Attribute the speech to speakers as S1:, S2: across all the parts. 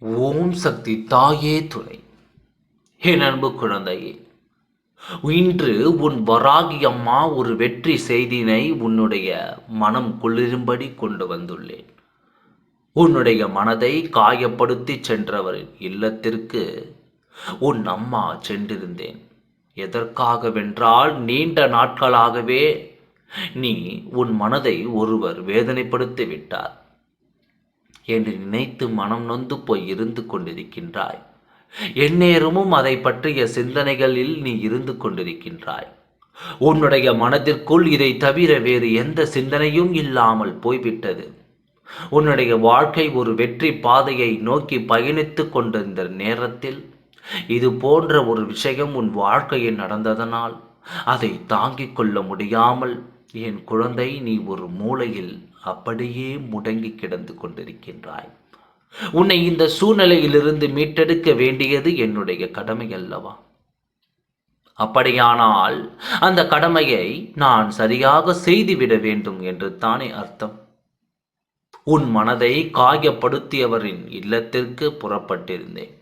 S1: ஓம் சக்தி தாயே துணை. என் அன்பு குழந்தையே இன்று உன் வராகி அம்மா ஒரு வெற்றி செய்தினை உன்னுடைய மனம் குளிரும்படி கொண்டு வந்துள்ளேன். உன்னுடைய மனதை காயப்படுத்தி சென்றவரின் இல்லத்திற்கு உன் அம்மா சென்றிருந்தேன். எதற்காகவென்றால் நீண்ட நாட்களாகவே நீ உன் மனதை ஒருவர் வேதனைப்படுத்தி விட்டார் என்று நினைத்து மனம் நொந்து போய் இருந்து கொண்டிருக்கின்றாய். எந்நேரமும் அதை பற்றிய சிந்தனைகளில் நீ இருந்து கொண்டிருக்கின்றாய். உன்னுடைய மனதிற்குள் இதை தவிர வேறு எந்த சிந்தனையும் இல்லாமல் போய்விட்டது. உன்னுடைய வாழ்க்கை ஒரு வெற்றி பாதையை நோக்கி பயணித்து கொண்டிருந்த நேரத்தில் இது போன்ற ஒரு விஷயம் உன் வாழ்க்கையில் நடந்ததனால் அதை தாங்கிக் கொள்ள முடியாமல் என் குழந்தை நீ ஒரு மூலையில் அப்படியே முடங்கி கிடந்து கொண்டிருக்கின்றாய். உன்னை இந்த சூழ்நிலையிலிருந்து மீட்டெடுக்க வேண்டியது என்னுடைய கடமை அல்லவா அப்படியானால் அந்த கடமையை நான் சரியாக செய்துவிட வேண்டும் என்று தானே அர்த்தம். உன் மனதை காயப்படுத்தியவரின் இல்லத்திற்கு புறப்பட்டிருந்தேன்.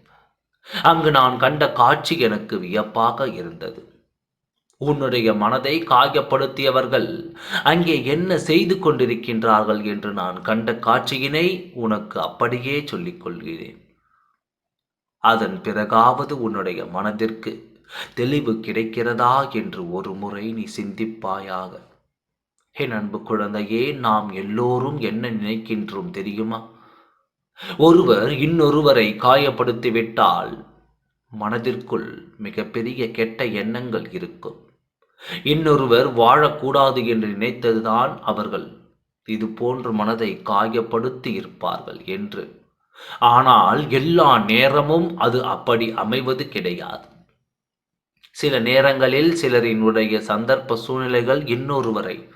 S1: அங்கு நான் கண்ட காட்சி எனக்கு வியப்பாக இருந்தது. உன்னுடைய மனதை காயப்படுத்தியவர்கள் அங்கே என்ன செய்து கொண்டிருக்கின்றார்கள் என்று நான் கண்ட காட்சியினை உனக்கு அப்படியே சொல்லிக் கொள்கிறேன். அதன் பிறகாவது உன்னுடைய மனதிற்கு தெளிவு கிடைக்கிறதா என்று ஒரு முறை நீ சிந்திப்பாயாக. என் அன்பு குழந்தையே நாம் எல்லோரும் என்ன நினைக்கின்றோம் தெரியுமா? ஒருவர் இன்னொருவரை காயப்படுத்திவிட்டால் மனதிற்குள் மிகப்பெரிய கெட்ட எண்ணங்கள் இருக்கும். இன்னொருவர் வாழக்கூடாது என்று நினைத்ததுதான் அவர்கள். இது போன்ற மனதை காயப்படுத்தி இருப்பார்கள் என்று. ஆனால் எல்லா நேரமும் அது அப்படி அமைவது கிடையாது. சில நேரங்களில் சிலரினுடைய சந்தர்ப்ப சூழ்நிலைகள் இன்னொருவரை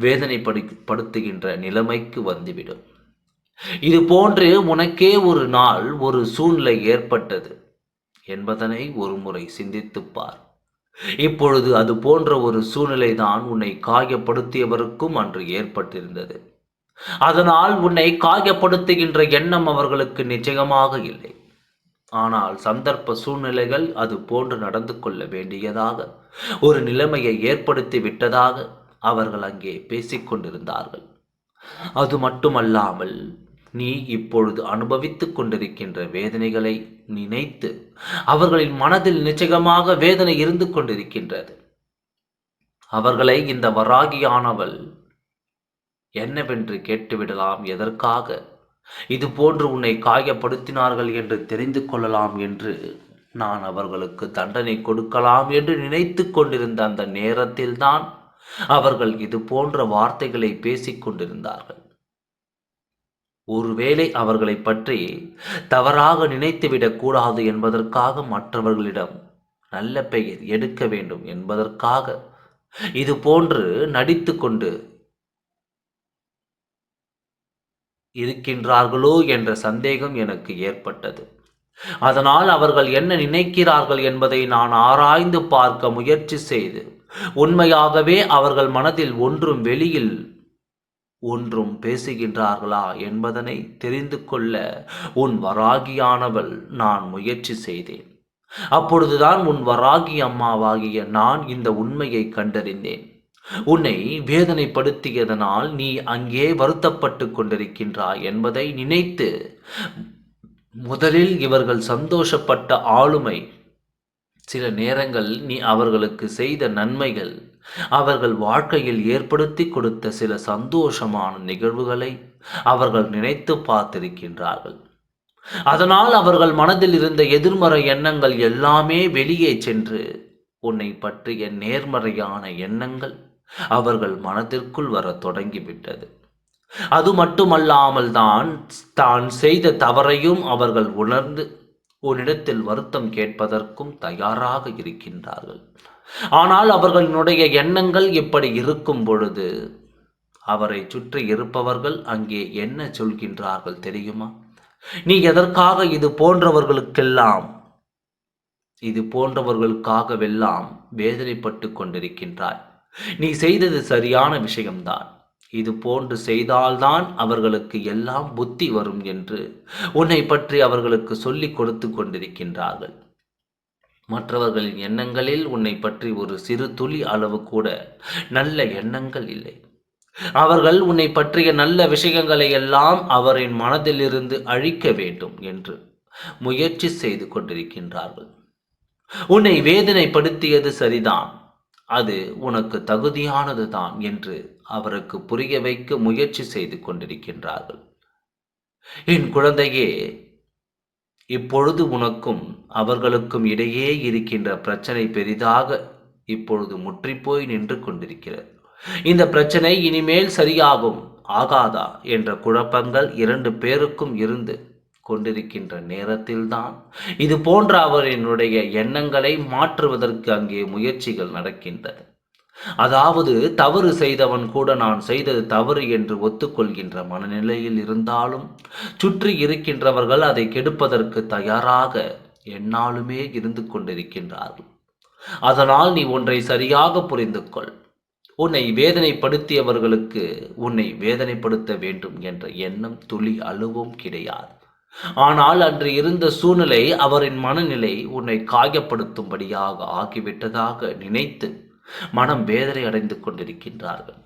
S1: வேதனைப்படுத்துகின்ற நிலைமைக்கு வந்துவிடும். இது போன்று உனக்கே ஒரு நாள் ஒரு சூழ்நிலை ஏற்பட்டது என்பதனை ஒரு முறை சிந்தித்துப் பார். இப்பொழுது அது போன்ற ஒரு சூழ்நிலை தான் உன்னை காயப்படுத்தியவருக்கும் அன்று ஏற்பட்டிருந்தது. அதனால் உன்னை காயப்படுத்துகின்ற எண்ணம் அவர்களுக்கு நிச்சயமாக இல்லை. ஆனால் சந்தர்ப்ப சூழ்நிலைகள் அது போன்று நடந்து கொள்ள வேண்டியதாக ஒரு நிலைமையை ஏற்படுத்தி விட்டதாக அவர்கள் அங்கே பேசிக்கொண்டிருந்தார்கள். அது மட்டுமல்லாமல் நீ இப்பொழுது அனுபவித்துக் கொண்டிருக்கின்ற வேதனைகளை நினைத்து அவர்களின் மனதில் நிச்சயமாக வேதனை இருந்து கொண்டிருக்கின்றது. அவர்களை இந்த வராகியானவள் என்னவென்று கேட்டுவிடலாம்? எதற்காக? இது போன்று உன்னை காயப்படுத்தினார்கள் என்று தெரிந்து கொள்ளலாம் என்று நான் அவர்களுக்கு தண்டனை கொடுக்கலாம் என்று நினைத்து கொண்டிருந்த அந்த நேரத்தில்தான் அவர்கள் இது போன்ற வார்த்தைகளை பேசிக் கொண்டிருந்தார்கள். ஒருவேளை அவர்களை பற்றி தவறாக நினைத்துவிடக் கூடாது என்பதற்காக மற்றவர்களிடம் நல்ல பெயர் எடுக்க வேண்டும் என்பதற்காக இது போன்று நடித்து கொண்டு இருக்கின்றார்களோ என்ற சந்தேகம் எனக்கு ஏற்பட்டது. அதனால் அவர்கள் என்ன நினைக்கிறார்கள் என்பதை நான் ஆராய்ந்து பார்க்க முயற்சி செய்து உண்மையாகவே அவர்கள் மனதில் ஒன்றும் வெளியில் ஒன்றும் பேசுகின்றார்களா என்பதனை தெரிந்து கொள்ள உன் வராகியானவள் நான் முயற்சி செய்தேன். அப்பொழுதுதான் உன் வராகி அம்மாவாகிய நான் இந்த உண்மையை கண்டறிந்தேன். உன்னை வேதனைப்படுத்தியதனால் நீ அங்கே வருத்தப்பட்டு கொண்டிருக்கின்றாய் என்பதை நினைத்து முதலில் இவர்கள் சந்தோஷப்பட்ட ஆளுமை. சில நேரங்கள் நீ அவர்களுக்கு செய்த நன்மைகள் அவர்கள் வாழ்க்கையில் ஏற்படுத்தி கொடுத்த சில சந்தோஷமான நிகழ்வுகளை அவர்கள் நினைத்து பார்த்திருக்கின்றார்கள். அதனால் அவர்கள் மனதில் இருந்த எதிர்மறை எண்ணங்கள் எல்லாமே வெளியே சென்று உன்னை பற்றிய நேர்மறையான எண்ணங்கள் அவர்கள் மனதிற்குள் வர தொடங்கிவிட்டது. அது மட்டுமல்லாமல் தான் தான் செய்த தவறையும் அவர்கள் உணர்ந்து உன்னிடத்தில் வருத்தம் கேட்பதற்கும் தயாராக இருக்கின்றார்கள். ஆனால் அவர்களினுடைய எண்ணங்கள் இப்படி இருக்கும் பொழுது அவரை சுற்றி இருப்பவர்கள் அங்கே என்ன சொல்கின்றார்கள் தெரியுமா? நீ எதற்காக இது போன்றவர்களுக்கெல்லாம் இது போன்றவர்களுக்காகவெல்லாம் வேதனைப்பட்டு கொண்டிருக்கின்றாய்? நீ செய்தது சரியான விஷயம்தான். இது போன்று செய்தால்தான் அவர்களுக்கு எல்லாம் புத்தி வரும் என்று உன்னை பற்றி அவர்களுக்கு சொல்லிக் கொடுத்து கொண்டிருக்கின்றார்கள். மற்றவர்களின் எண்ணங்களில் உன்னை பற்றி ஒரு சிறு துளி அளவு கூட நல்ல எண்ணங்கள் இல்லை. அவர்கள் உன்னை பற்றிய நல்ல விஷயங்களை எல்லாம் அவரின் மனதிலிருந்து அழிக்க வேண்டும் என்று முயற்சி செய்து கொண்டிருக்கின்றார்கள். உன்னை வேதனைப்படுத்தியது சரிதான். அது உனக்கு தகுதியானது தான் என்று அவருக்கு புரிய வைக்க முயற்சி செய்து கொண்டிருக்கின்றார்கள். என் குழந்தையே இப்பொழுது உனக்கும் அவர்களுக்கும் இடையே இருக்கின்ற பிரச்சனை பெரிதாக இப்பொழுது முற்றிப்போய் நின்று கொண்டிருக்கிறது. இந்த பிரச்சனை இனிமேல் சரியாகும் ஆகாதா என்ற குழப்பங்கள் இரண்டு பேருக்கும் இருந்து கொண்டிருக்கின்ற நேரத்தில்தான். இது போன்ற அவரினுடைய எண்ணங்களை மாற்றுவதற்கு அங்கே முயற்சிகள் நடக்கின்றது அதாவது தவறு செய்தவன் கூட நான் செய்தது தவறு என்று ஒத்துக்கொள்கின்ற மனநிலையில் இருந்தாலும் சுற்றி இருக்கின்றவர்கள் அதை கெடுப்பதற்கு தயாராக என்னாலுமே இருந்து கொண்டிருக்கின்றார்கள். அதனால் நீ ஒன்றை சரியாக புரிந்து கொள். உன்னை வேதனைப்படுத்தியவர்களுக்கு உன்னை வேதனைப்படுத்த வேண்டும் என்ற எண்ணம் துளி அழுவும் கிடையாது. ஆனால் அன்று இருந்த சூழ்நிலை அவரின் மனநிலை உன்னை காயப்படுத்தும்படியாக ஆகிவிட்டதாக நினைத்து மனம் வேதனை அடைந்து கொண்டிருக்கின்றார்கள்.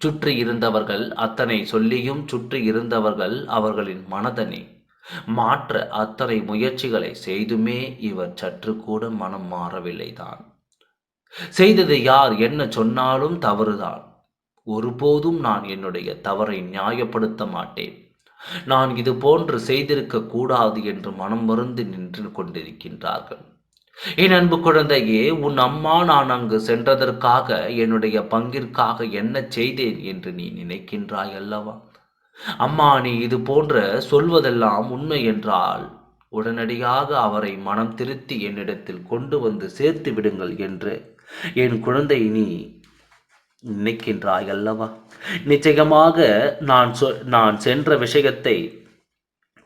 S1: சுற்றி இருந்தவர்கள் அத்தனை சொல்லியும் சுற்றி இருந்தவர்கள் அவர்களின் மனதனை. மாற்ற அத்தனை முயற்சிகளை செய்துமே இவர் சற்று கூட மனம் மாறவில்லைதான். செய்தது யார் என்ன சொன்னாலும் தவறுதான். ஒருபோதும் நான் என்னுடைய தவறை நியாயப்படுத்த மாட்டேன். நான் இது போன்று செய்திருக்க கூடாது என்று மனம் மருந்து நின்று கொண்டிருக்கின்றார்கள். என் அன்பு குழந்தையே உன் அம்மா நான் அங்கு சென்றதற்காக என்னுடைய பங்கிற்காக என்ன செய்தேன் என்று நீ நினைக்கின்றாய் அல்லவா? அம்மா நீ இது போன்ற சொல்வதெல்லாம் உண்மை என்றால் உடனடியாக அவரை மனம் திருத்தி என்னிடத்தில் கொண்டு வந்து சேர்த்து விடுங்கள் என்று என் குழந்தை நீ நினைக்கின்றாய் அல்லவா? நிச்சயமாக நான் சொ நான் சென்ற விஷயத்தை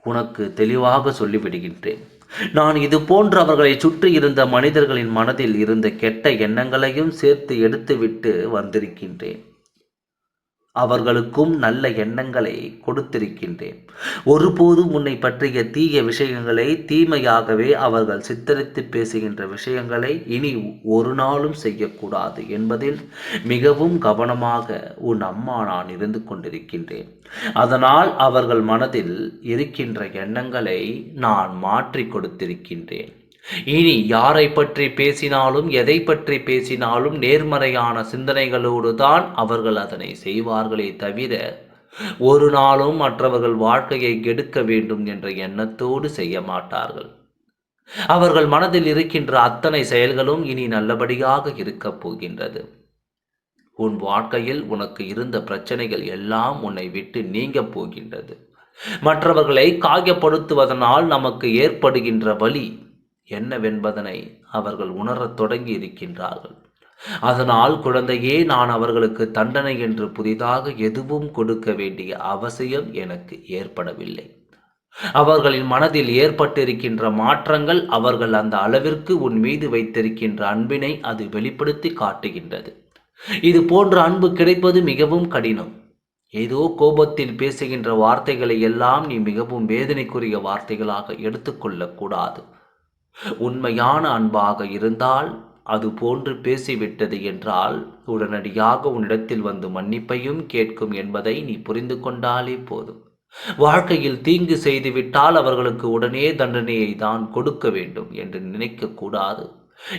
S1: உனக்கு தெளிவாக சொல்லிவிடுகின்றேன். நான் இது போன்று அவர்களை சுற்றி இருந்த மனிதர்களின் மனதில் இருந்த கெட்ட எண்ணங்களையும் சேர்த்து எடுத்துவிட்டு வந்திருக்கின்றேன். அவர்களுக்கும் நல்ல எண்ணங்களை கொடுத்திருக்கின்றேன். ஒருபோதும் உன்னை பற்றிய தீய விஷயங்களை தீமையாகவே அவர்கள் சித்தரித்து பேசுகின்ற விஷயங்களை இனி ஒரு நாளும் செய்யக்கூடாது என்பதில் மிகவும் கவனமாக உன் அம்மா நான் இருந்து கொண்டிருக்கின்றேன். அதனால் அவர்கள் மனதில் இருக்கின்ற எண்ணங்களை நான் மாற்றி கொடுத்திருக்கின்றேன். இனி யாரை பற்றி பேசினாலும் எதை பற்றி பேசினாலும் நேர்மறையான சிந்தனைகளோடு தான் அவர்கள் அதனை செய்வார்களே தவிர ஒரு நாளும் மற்றவர்கள் வாழ்க்கையை கெடுக்க வேண்டும் என்ற எண்ணத்தோடு செய்ய மாட்டார்கள். அவர்கள் மனதில் இருக்கின்ற அத்தனை செயல்களும் இனி நல்லபடியாக இருக்கப் போகின்றது. உன் வாழ்க்கையில் உனக்கு இருந்த பிரச்சனைகள் எல்லாம் உன்னை விட்டு நீங்க போகின்றது. மற்றவர்களை காயப்படுத்துவதனால் நமக்கு ஏற்படுகின்ற வலி என்னவென்பதனை அவர்கள் உணரத் தொடங்கி இருக்கின்றார்கள். அதனால் குழந்தையே நான் அவர்களுக்கு தண்டனை என்று புதிதாக எதுவும் கொடுக்க வேண்டிய அவசியம் எனக்கு ஏற்படவில்லை. அவர்களின் மனதில் ஏற்பட்டிருக்கின்ற மாற்றங்கள் அவர்கள் அந்த அளவிற்கு உன் மீது வைத்திருக்கின்ற அன்பினை அது வெளிப்படுத்தி காட்டுகின்றது. இது போன்ற அன்பு கிடைப்பது மிகவும் கடினம். ஏதோ கோபத்தில் பேசுகின்ற வார்த்தைகளை எல்லாம் நீ மிகவும் வேதனைக்குரிய வார்த்தைகளாக எடுத்துக்கொள்ளக்கூடாது உண்மையான அன்பாக இருந்தால் அது போன்று பேசிவிட்டது என்றால் உடனடியாக உன்னிடத்தில் வந்து மன்னிப்பையும் கேட்கும் என்பதை நீ புரிந்து கொண்டாலே போதும். வாழ்க்கையில் தீங்கு செய்துவிட்டால் அவர்களுக்கு உடனே தண்டனையை தான் கொடுக்க வேண்டும் என்று நினைக்கக்கூடாது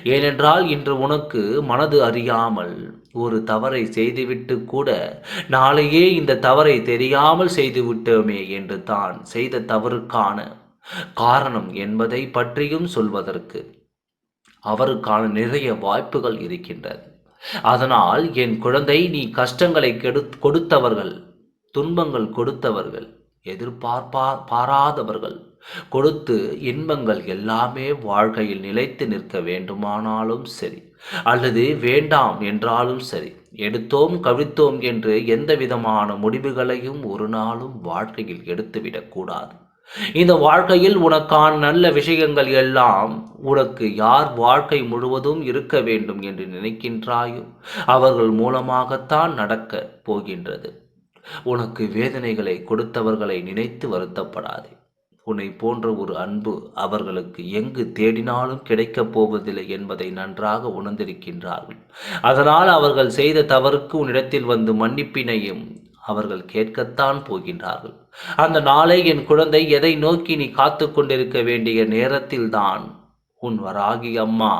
S1: ஏனென்றால் இன்று உனக்கு மனது அறியாமல் ஒரு தவறை செய்துவிட்டு கூட நாளையே இந்த தவறை தெரியாமல் செய்துவிட்டோமே என்று தான் செய்த தவறுக்கான காரணம் என்பதை பற்றியும் சொல்வதற்கு அவருக்கான நிறைய வாய்ப்புகள் இருக்கின்றது. அதனால் என் குழந்தை நீ கஷ்டங்களை கெடு கொடுத்தவர்கள் துன்பங்கள் கொடுத்தவர்கள் எதிர்பார்ப்பா பாராதவர்கள் கொடுத்து இன்பங்கள் எல்லாமே வாழ்க்கையில் நிலைத்து நிற்க வேண்டுமானாலும் சரி அல்லது வேண்டாம் என்றாலும் சரி எடுத்தோம் கவித்தோம் என்று எந்த விதமான முடிவுகளையும் ஒரு நாளும் வாழ்க்கையில் எடுத்துவிடக்கூடாது. இந்த வாழ்க்கையில் உனக்கான நல்ல விஷயங்கள் எல்லாம் உனக்கு யார் வாழ்க்கை முழுவதும் இருக்க வேண்டும் என்று நினைக்கின்றாயோ அவர்கள் மூலமாகத்தான் நடக்க போகின்றது. உனக்கு வேதனைகளை கொடுத்தவர்களை நினைத்து வருத்தப்படாதே. உன்னை போன்ற ஒரு அன்பு அவர்களுக்கு எங்கு தேடினாலும் கிடைக்கப் போவதில்லை என்பதை நன்றாக உணர்ந்திருக்கின்றார்கள். அதனால் அவர்கள் செய்த தவறுக்கு உன்னிடத்தில் வந்து மன்னிப்பினையும் அவர்கள் கேட்கத்தான் போகின்றார்கள். அந்த நாளை என் குழந்தை எதை நோக்கி நீ காத்து கொண்டிருக்க வேண்டிய நேரத்தில்தான்? உன் வராகி அம்மா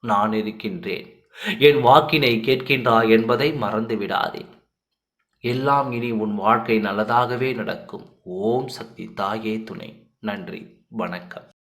S1: நான் இருக்கின்றேன். என் வாக்கினை கேட்கின்றாய் என்பதை மறந்து விடாதே எல்லாம் இனி உன் வாழ்க்கை நல்லதாகவே நடக்கும். ஓம் சக்தி தாயே துணை. நன்றி. வணக்கம்.